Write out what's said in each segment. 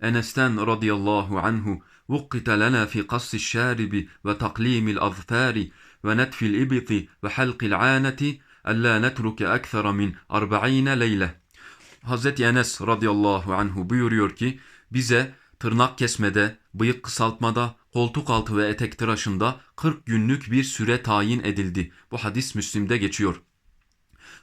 Enes'ten radıyallahu anhu وقت لنا في قص الشارب وتقليم الأظفار ونتف الإبط وحلق العانة ألا نترك أكثر من أربعين ليلة Hazreti Enes radıyallahu anhu buyuruyor ki bize tırnak kesmede, bıyık kısaltmada, koltuk altı ve etek tıraşında 40 günlük bir süre tayin edildi. Bu hadis Müslim'de geçiyor.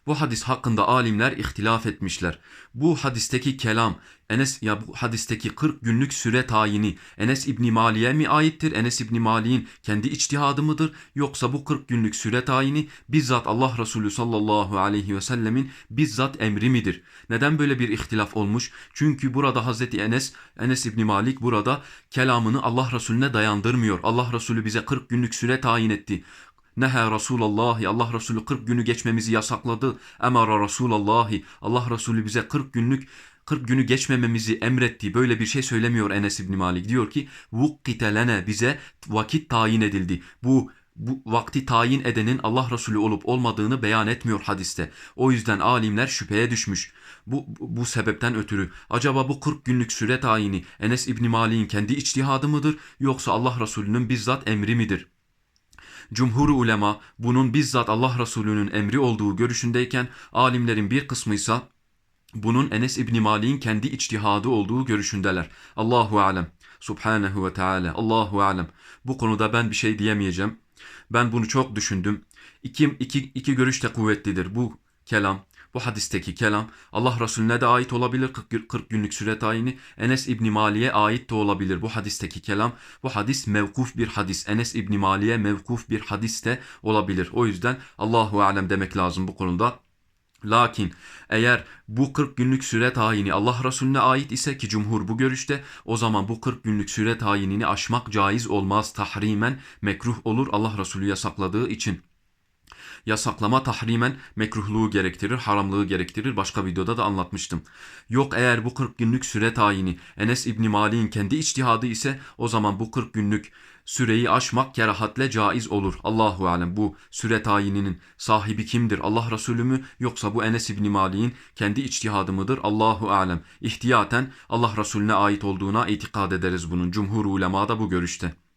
Bu hadis hakkında alimler ihtilaf etmişler. Bu hadisteki kelam, Enes ya bu hadisteki 40 günlük süre tayini Enes İbni Mali'ye mi aittir? Enes İbni Mali'nin kendi içtihadı mıdır? Yoksa bu 40 günlük süre tayini bizzat Allah Resulü sallallahu aleyhi ve sellemin bizzat emri midir? Neden böyle bir ihtilaf olmuş? Çünkü burada Hazreti Enes, Enes İbni Malik burada kelamını Allah Resulüne dayandırmıyor. Allah Resulü bize 40 günlük süre tayin etti. Neha Resulallah Allah Resulü 40 günü geçmemizi yasakladı. Emara Resulallah Allah Resulü bize 40 günlük 40 günü geçmememizi emretti. Böyle bir şey söylemiyor Enes İbni Malik. Diyor ki vukkite lene bize vakit tayin edildi. Bu bu vakti tayin edenin Allah Resulü olup olmadığını beyan etmiyor hadiste. O yüzden alimler şüpheye düşmüş. Bu, bu sebepten ötürü acaba bu 40 günlük süre tayini Enes İbni Malik'in kendi içtihadı mıdır yoksa Allah Resulü'nün bizzat emri midir? Cumhur ulema bunun bizzat Allah Resulü'nün emri olduğu görüşündeyken alimlerin bir kısmı ise bunun Enes İbni Malik'in kendi içtihadı olduğu görüşündeler. Allahu alem. Subhanehu ve Teala. Allahu alem. Bu konuda ben bir şey diyemeyeceğim. Ben bunu çok düşündüm. İki, iki, iki görüş de kuvvetlidir. Bu kelam, bu hadisteki kelam Allah Resulüne de ait olabilir 40, 40 günlük süre tayini. Enes İbni Mali'ye ait de olabilir bu hadisteki kelam. Bu hadis mevkuf bir hadis. Enes İbni Mali'ye mevkuf bir hadis de olabilir. O yüzden Allahu alem demek lazım bu konuda. Lakin eğer bu 40 günlük süre tayini Allah Resulüne ait ise ki cumhur bu görüşte o zaman bu 40 günlük süre tayinini aşmak caiz olmaz tahrimen mekruh olur Allah Resulü yasakladığı için. Yasaklama tahrimen mekruhluğu gerektirir, haramlığı gerektirir. Başka videoda da anlatmıştım. Yok eğer bu 40 günlük süre tayini Enes İbni Malik'in kendi içtihadı ise o zaman bu 40 günlük süreyi aşmak kerahatle caiz olur. Allahu alem bu süre tayininin sahibi kimdir? Allah Resulü mü yoksa bu Enes İbni Malik'in kendi içtihadı mıdır? Allahu alem. İhtiyaten Allah Resulüne ait olduğuna itikad ederiz bunun. Cumhur ulema da bu görüşte.